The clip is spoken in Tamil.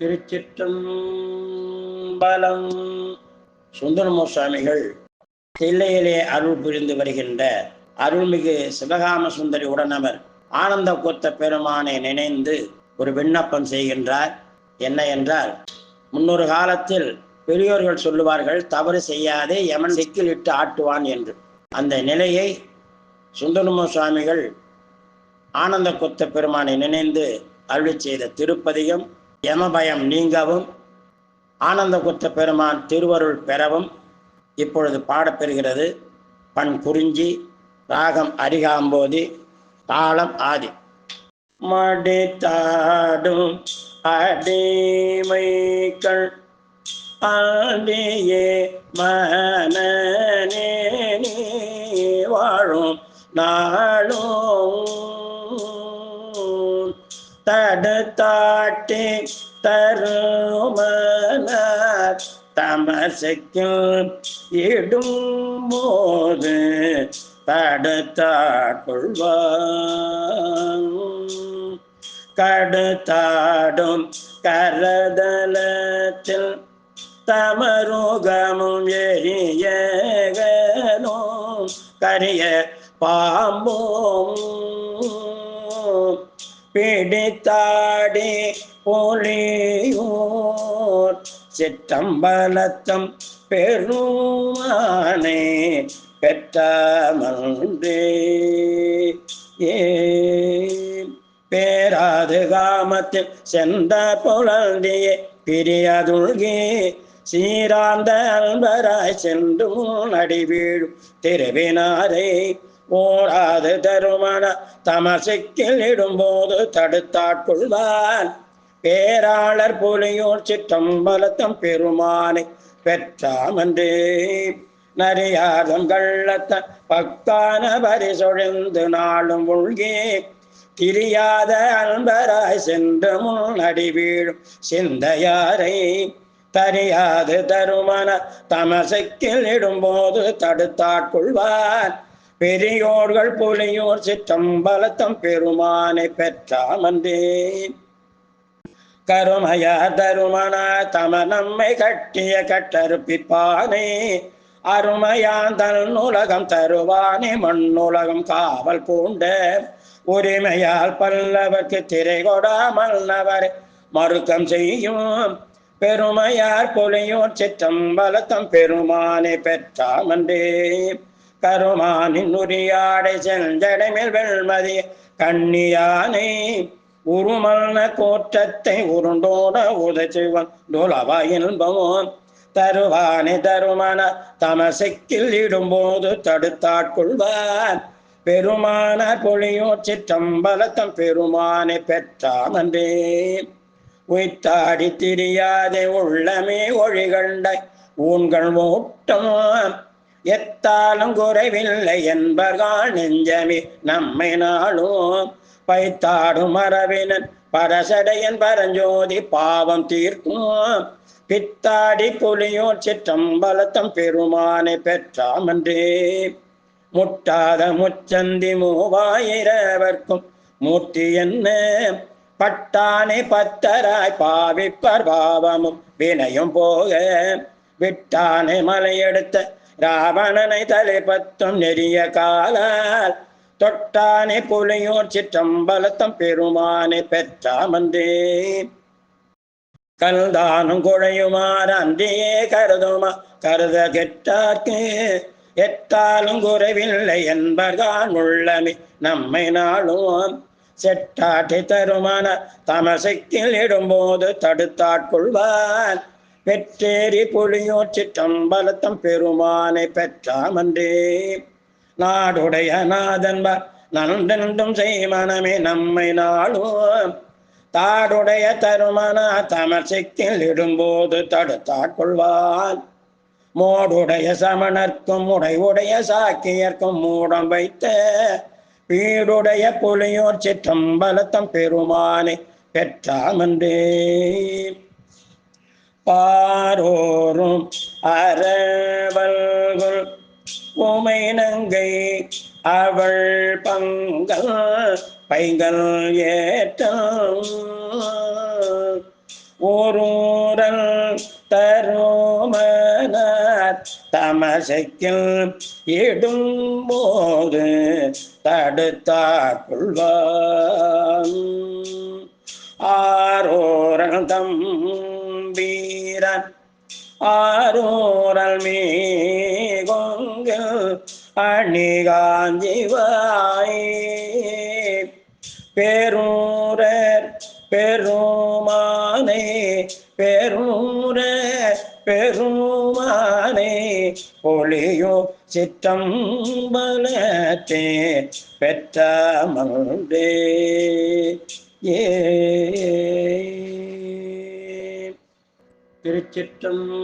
திருச்சிற்றம்பலம். சுந்தரமூ சுவாமிகள் தில்லையிலே அருள் புரிந்து வருகின்ற அருள்மிகு சிவகாம சுந்தரி உடனவர் ஆனந்த கூத்த பெருமானை நினைந்து ஒரு விண்ணப்பம் செய்கின்றார். என்ன என்றால் முன்னொரு காலத்தில் பெரியோர்கள் சொல்லுவார்கள் தவறு செய்யாதே எமன் சிக்கில் இட்டு ஆட்டுவான் என்று. அந்த நிலையை சுந்தரமூ சுவாமிகள் ஆனந்த கொத்த பெருமானை நினைந்து அருளி செய்த திருப்பதிகம் யமபயம் நீங்கவும் ஆனந்தகுத்த பெருமான் திருவருள் பெறவும் இப்பொழுது பாடப்பெறுகிறது பண் குறிஞ்சி ராகம் அரிகாம்போதி தாளம் ஆதி. மடித்தாடும் அடிமைகள் ஆண்டியே மனநே வாழும் நான் தடுத்தாட்டி தருமனார் தமசைக்கும் இடும் போது தடுத்தாட்கொள்வான். கடுத்தாடும் கரதலத்தில் தமருகமும் எரியகனும் கரிய பாம்போம் பிடித்தாடி பொலியூர் சிற்றம்பலத்தம் பெருமானே பெற்றமன்றே. ஏ பேராது காமத்தில் சென்ற புலந்தியே பிரியதுழ்கே சீராந்த அன்பராய் சென்று நடிவீழும் திருவினாரே. ஓராது தருமண தமசிக்கில் இடும்போது தடுத்தாட்கொள்வான். பேராளர் புலியோர் சிற்றம்பலத்தம் பெருமானை பெற்றாமன்றே. நரியாதம் கள்ளத்த பக்தான பரிசொழிந்து நாளும் உள்கே. திரியாத அன்பராய் சென்று முன் அடிவீழும் சிந்தையாரை. தரியாது தருமன தமசைக்கில் இடும்போது தடுத்தாட்கொள்வான். பெரியோர்கள் புலியோர் சிற்றம்பலத்தம் பெருமானை பெற்றாமன்றே கருமய தருமனா தம நம்மை கட்டிய கட்டறுப்பிப்பானே அருமையான் உலகம் தருவானே மண்ணுலகம் காவல் பூண்ட உரிமையால் பல்லவர்க்கு திரை கொடாமல் நவரை மறுக்கம் செய்யும் பெருமையார் பொலியோர் சிற்றம்பலத்தம் பெருமானை பெற்றாமன்றே கருமானின் உரியாடை செஞ்சடைமேல் வெள்மதி கண்ணியானை உருமல்ன கோற்றத்தை உருண்டோட உதச்சிவன் டோலவா இன்பமும் தருவானே தருமன தமசைக்கில் இடும்போது தடுத்தாட்கொள்வான் பெருமானார் பொழியோர் சிற்றம்பலத்தம் பெருமானை பெற்றாமன்றே உயிர்த்தாடி திரியாதே உள்ளமே ஒழிகண்ட ஊன்கள் ஓட்டம். எத்தாலும் குறைவில்லை என்பர்கள் நெஞ்சமே நம்மை நாளும். பைத்தாடும் மரபினன் பரசடையன் பரஞ்சோதி பாவம் தீர்க்கும். பித்தாடி புலியோர் சிற்றம்பலத்தம் பெருமானை பெற்றாமன்றே. முட்டாத முச்சந்தி மூவாயிரவர்க்கும் மூர்த்தி என்ன? பட்டானை பத்தராய் பாவிப்பர் பாவமும் வினையும் போக. விட்டானை மலையெடுத்த ராவணனை தலைப்பத்தும் நெறிய காலால் தொட்டானே புலியோர் சிற்றம்பலத்தம் பெருமானை பெற்றாமந்தே கல்தானும் குழையுமாறு அன்றியே கருதுமா கருத கெட்டார்க்கு எத்தாலும் குறைவில்லை என்பர்கான் உள்ளமே நம்மை நாளும். செட்டாட்டி தருமான தமசைக்கில் இடும்போது தடுத்தாட்கொள்வான். பெற்றேறி பொழியோற்றி தம்பலத்தம் பெருமானை பெற்றாமன்றே. நாடுடைய நாதன்ப நன்றென்றும் செய்மனமே நம்மை நாளும். தாடுடைய தருமன தமசைக்கில் இடும்போது தடுத்தாட்கொள்வான் மோடுடைய சமணர்க்கும் உடையுடைய சாக்கியர்க்கும் மூடம் வைத்த வீடுடைய புலியோர் சிற்றம்பலத்தம் பெருமானை பெற்றாமன்றே. பாரோரும் அறவல்குள் உமை நங்கை அவள் பங்கல் பைங்கள் ஏற்றம். ஊரூரல் தருமனார் தமசைக்கில் இடும்போது தடுத்தார் கொள்வான். தம்பி தம்பீரன் ஆரோரல் மீகொங்கு அணிகாஞ்சிவாய் பெரூரர் பெருமானே பெருர பெருமானே பொலியோ சிற்றம்பலத்தே பெற்ற மல்டே ஏ. திருச்சிற்றம்பலம்